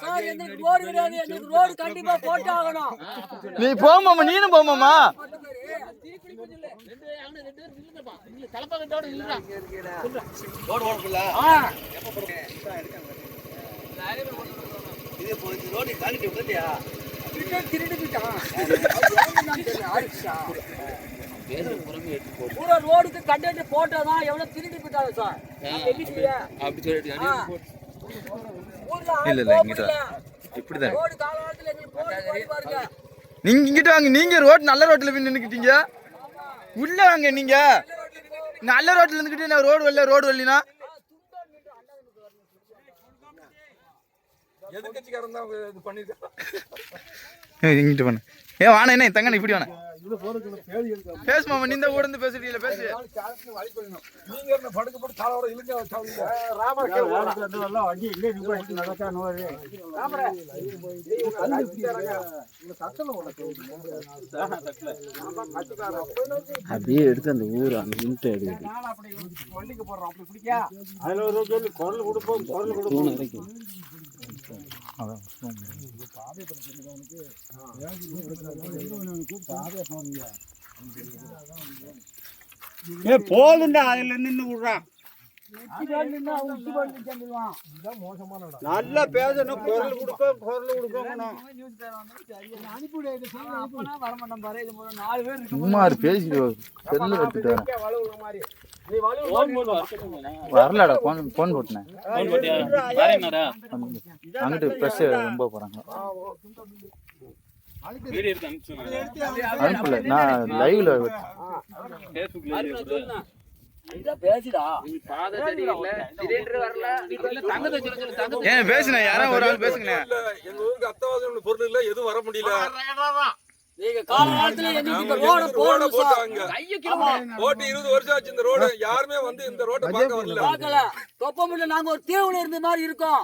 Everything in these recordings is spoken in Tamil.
சார் எங்களுக்கு ரோடு கிடையாது எங்களுக்கு ரோடு கண்டிப்பா போட்டு ஆகணும். நீ போமாமா நீனும் போமாமா பூரா ரோடுக்கு கண்டென்ட் போட்டாதான் எவ்வளவு திருடி போயிட்டாங்க சார். அப்படி சொல்லிட்டு இல்ல, இல்ல, இங்கிட்ட. இப்படிதான்? நீங்க இங்கிட்ட வாங்க நீங்க ரோட் நல்ல ரோட்ல போய் நின்னுக்கிட்டீங்க. உள்ள வாங்க நீங்க. நல்ல ரோட்ல இருந்துக்கிட்டு நான் ரோடு வரல ரோடு வரலினா எதிர்கட்சிக்காரன் தான் இது பண்ணிருக்கான் இங்கிட்ட பண்ணு ஏ வாண என்ன தங்க இப்படி வாண பேசு மாமா நீ இருந்து பேசுறீங்களா பேசு. நீங்க என்ன படுக்க போட்டு காலோட இழுங்க அப்படியே எடுத்து அந்த ஊர் அந்த இன்ட்டு எடுக்குது தூண் வரைக்கும் ஏ போதுண்டா அதுல நின்னு விடுறான் நல்லா பேசணும் குரல் கொடுப்போம் குரல் கொடுக்கணும் சும்மா பேசிட்டு செல்லு வரேன் வரலடா போன் போன் போட்டேன். அங்கிட்டு ப்ரெஸ் ரொம்ப போறாங்க. அனுப்பல. நான் லைவ்ல பேசிடா. ஏன் பேசுனேன் யாரா ஒரு ஆள் பேசுங்க இல்ல எங்க ஊருக்கு அத்தவாதம் பொருள் இல்ல எதுவும் வர முடியல. நீங்க காலகாலத்துல எங்களுக்கு இந்த ரோட ரோட போட்டாங்க. போட்டு இருபது வருஷம் ஆச்சு இந்த ரோடு. யாருமே வந்து இந்த ரோட்டை பார்க்க வரல. பார்க்கல. தொப்பமுள்ள நாங்க ஒரு தீவுல இருந்த மாதிரி இருக்கோம்.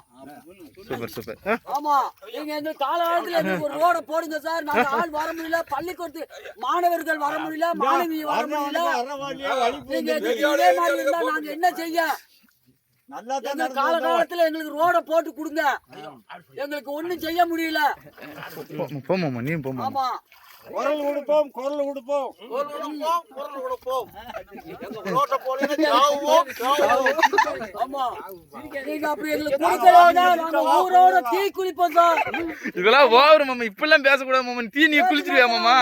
Super super. ஆமா. நீங்க இந்த காலகாலத்துல எங்களுக்கு ஒரு ரோட போடுங்க சார். நாங்க ஆள் வர முடியல. பள்ளிக்கூடத்து மாணவர்கள் வர முடியல. மாணவி வர முடியல. நீங்க எங்களுக்கு இதே மாதிரி இருந்தா நாங்க என்ன செய்ய? நல்லா எங்களுக்கு ரோட போட்டு கொடுங்க. எங்களுக்கு ஒண்ணும் செய்ய முடியல. போமாமா நீ போமா ஆமா. குரல் கொடுப்போம் குரல் கொடுப்போம். ஆமா. நீங்க அப்படி எங்களுக்கு கொடுக்கலன்னா நாங்க ஊரோட தீ குளிப்போம் சார். இதெல்லாம் ஓவர் மாமா. இப்பெல்லாம் மாமா. தீ நீ குளிச்சிருவியா மாமா?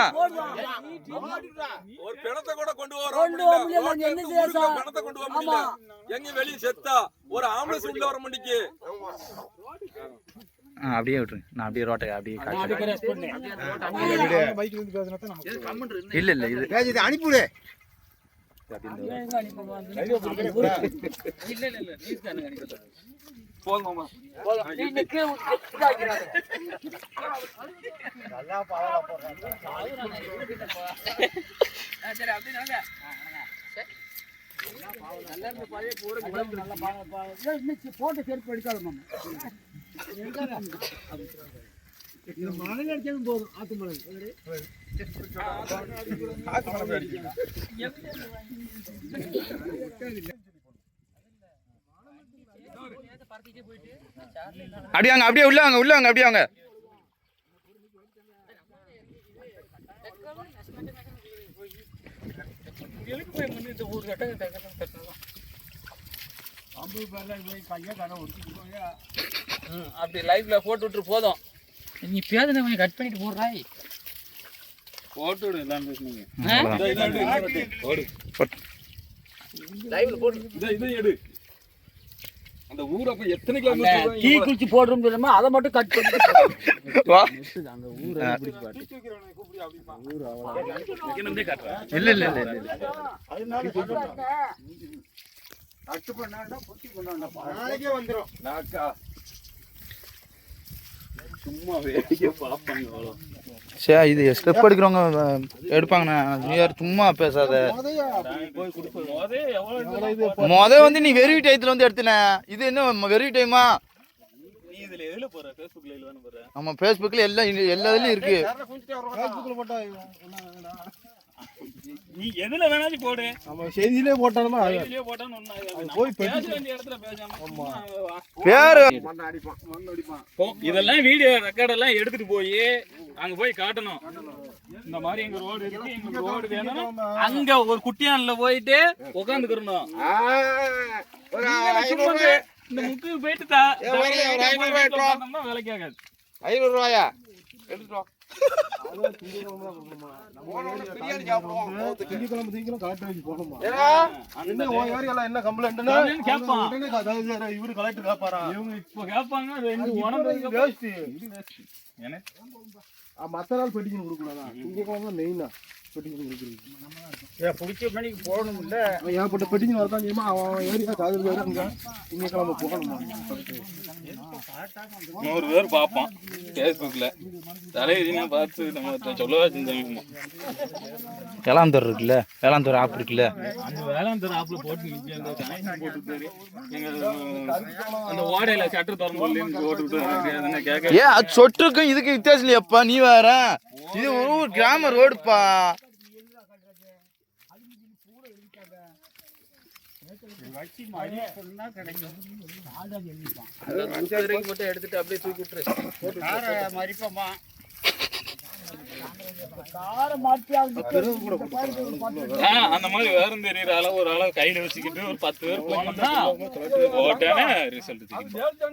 ஒரு பிணத்தை கூட கொண்டு வர கொண்டு வர முடியல, என்ன செய்ய ஊருக்கு சார்? பிணத்தை கொண்டு வர. முடியல. எங்க வெளிய செத்தா ஒரு ஆம்புலன்ஸ் உள்ள வர ஆ, அப்படியே விட்டுருங்க. நான் அப்படியே ரோட்டை அப்படியே காட்டுறேன் இல்ல இல்ல இது அனுப்பிவிடு. போட்ட செருப்பு எடுக்காத மாமா. இந்த மழை அடிச்சாலும் போதும் ஆத்து மழை அப்படியே அங்க அப்படியே உள்ள வாங்க உள்ள வாங்க அப்படியே வாங்க. அப்படி லைவ்ல போட்டு விட்டு போதும். நீ பேசுன கொஞ்சம் கட் பண்ணிட்டு போடுறாய் போட்டு விடு எல்லாம் பேசுனீங்க. இதை இதை எடு. அந்த ஊர் அப்ப எத்தனை கிலோமீட்டர் குளிச்சு போடுறோம் தெரியுமா அதை மட்டும் கட் பண்ணி வா. அந்த ஊரை இல்ல இல்ல இல்ல இல்ல. நாளைக்கே வந்துடும் நாக்கா. சும்மா வேடிக்கை பார்ப்பாங்க அவ்வளோ சரி இது ஸ்டெப் எடுக்கிறவங்க எடுப்பாங்கண்ணா நீ யார் சும்மா பேசாத முத வந்து நீ வெறி டயத்துல வந்து எடுத்தின இது என்ன வெறி டைமா ஃபேஸ்புக்ல நம்ம ஃபேஸ்புக்ல எல்லாம் எல்லா இதுலயும் இருக்கு நீ எதுல வேணாலும் போடு. நம்ம செய்தியிலே போட்டாலுமா கையிலேயே போட்டாலும். போய் பேச வேண்டிய இடத்துல பேசாம பேரு. போ, இதெல்லாம் வீடியோ ரெக்கார்ட் எல்லாம் எடுத்துட்டு போய் அங்க போய் காட்டணும். இந்த மாதிரி எங்க ரோடு இருக்கு எங்க ரோடு வேணும். அங்க ஒரு குட்டியான்ல போயிட்டு உட்காந்துக்கிறணும் இந்த முக்கு போயிட்டு தா- உட்கார்ந்தோம்னா வேலைக்கு ஆகாது. ஐநூறு ரூபாயா? திங்கக்கிழமை என்ன கம்ப்ளைண்ட்னா கம்ப்ளைண்ட் கேட்பான். இவரு கலெக்டர் கேட்பாரா? இவங்க இப்போ கேட்பாங்க எனக்கு மத்த நாள் பெட்டிஷன் கொடுக்கலாதா திங்கக்கிழமை மெயினா பெட்டிஷன் கொடுக்குறது. பிடிச்ச மணிக்கு போகணும் இல்ல ஏகப்பட்ட பெட்டிஷன் வரதான் செய்யுமா அவன் ஏரியா காதல் வேறு அங்க திங்கக்கிழமை போகணுமா? நூறு பேர் பார்ப்பான் ஃபேஸ்புக்கில் தலைவிதினா பார்த்து நம்ம சொல்லவா செஞ்சாங்க வேளாந்தூர் இருக்குல்ல? வேளாந்தூர் ஆப் இருக்குல்ல? அந்த வேளாண் ஆப்பில் போட்டு நிற்க அந்த கனெக்ஷன் போட்டு எங்க அந்த ஓடையில சட்டர் திறந்து போட்டு போட்டு விட்டு கேட்க ஏன் அது சொட்டுக்கும் இதுக்கு வித்தியாசம் இல்லையாப்பா. நீ வேற இது ஒரு ஊர் கிராம ரோடுப்பா மட்டும் எடுத்துட்டு அப்படியே தூக்கி விட்டுரு மறிப்பமா அந்த மாதிரி வேறும் தெரியுற அளவு ஒரு அளவு கையில வச்சுக்கிட்டு ஒரு பத்து பேர் போட்டேன்னு ரிசல்ட் தெரியும்